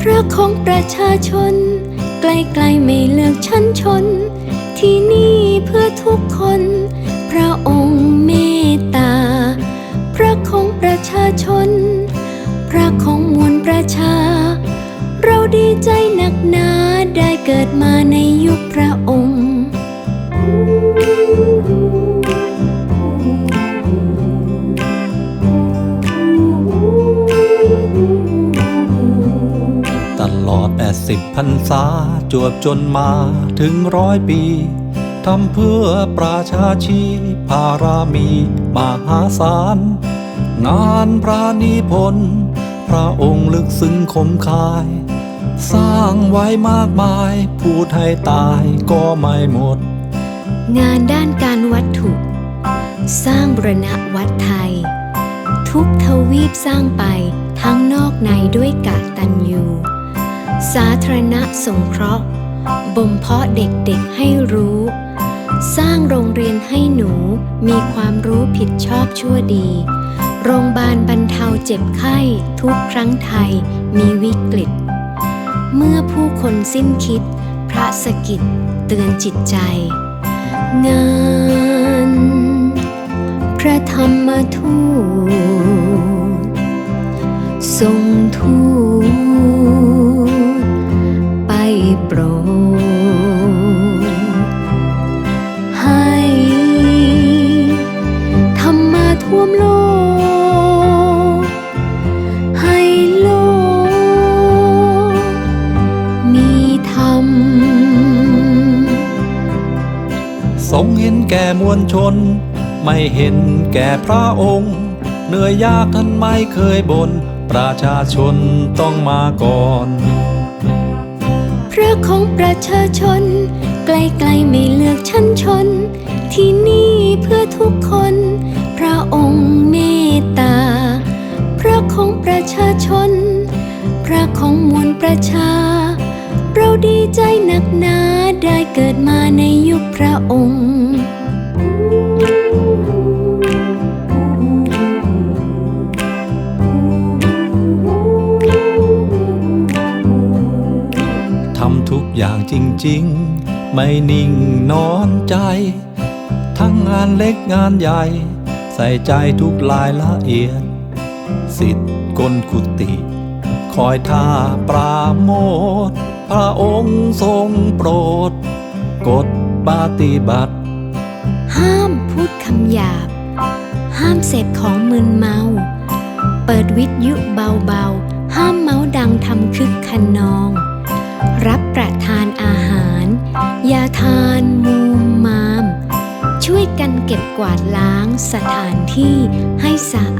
พระของประชาชน ไกลๆไม่เลือกชั้นชน ที่นี่เพื่อทุกคน พระองค์เมตตาพระของประชาชน พระของมวลประชา เราดีใจหนักหนาได้เกิดมาในยุคพระองค์ อด80พรรษาจวบจนมาถึงร้อยปี ทำเพื่อประชาชีพารามีมหาศาล งานพระนิพนธ์พระองค์ลึกซึ้งคมคาย สร้างไว้มากมายพูดให้ตายก็ไม่หมด งานด้านการวัตถุ สร้างบรณะวัดไทย ทุกทวีปสร้างไปทั้งนอกในด้วยกาตัญญู สาธารณะสงเคราะห์ บ่มเพาะเด็กๆให้รู้ สร้างโรงเรียนให้หนูมีความรู้ผิดชอบชั่วดี โรงพยาบาลบรรเทาเจ็บไข้ทุกครั้งไทยมีวิกฤต เมื่อผู้คนสิ้นคิด พระสกิดเตือนจิตใจ งานพระธรรมทูตทรงทูต แก่มวลชน ไม่เห็นแก่พระองค์ เหนื่อยยากท่านไม่เคยบน่นประชาชนต้องมาก่อนพระของประชาชนไกลๆไม่เลือกชั้นชน ที่นี่เพื่อทุกคน พระองค์เมตตาพระของประชาชน พระของมวลประชา เราดีใจหนักหนาได้เกิดมาในยุคพระองค์ ทุกอย่างจริงๆ ไม่นิ่งนอนใจ ทั้งงานเล็กงานใหญ่ ใส่ใจทุกรายละเอียด สิทธิ์กลกุติ คอยท่าปราโมทพระองค์ทรงโปรด กฎปฏิบัติ ห้ามพูดคำหยาบ ห้ามเสพของมึนเมา เปิดวิทยุเบาๆ ห้ามเมาดังทำคึกขนอง เก็บกวาดล้างสถานที่ให้สะ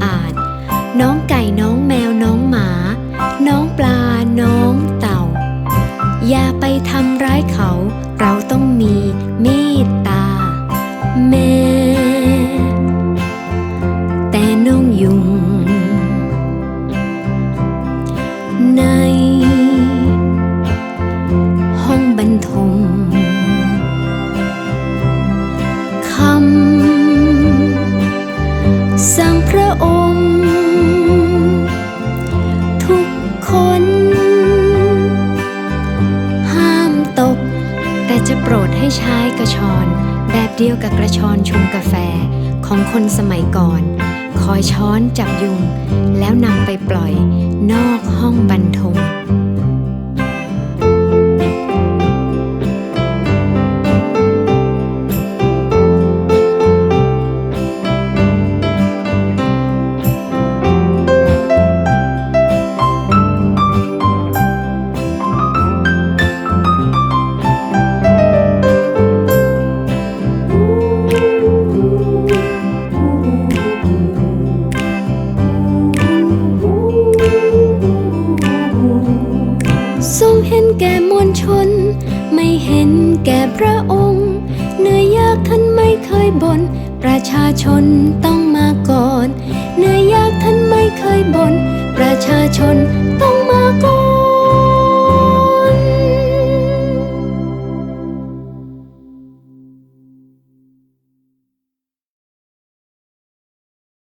อาด สั่งพระองค์ ทุกคน ห้ามตก แต่จะโปรดให้ใช้กระชอน แบบเดียวกับกระชอนชงกาแฟของคนสมัยก่อน คอยช้อนจับยุง แล้วนำไปปล่อยนอกห้องบรรทม ชน ไม่เห็นแก่พระองค์ เหนื่อยยากท่านไม่เคยบน่นประชาชนต้องมาก่อน เหนื่อยยากท่านไม่เคยบน่นประชาชน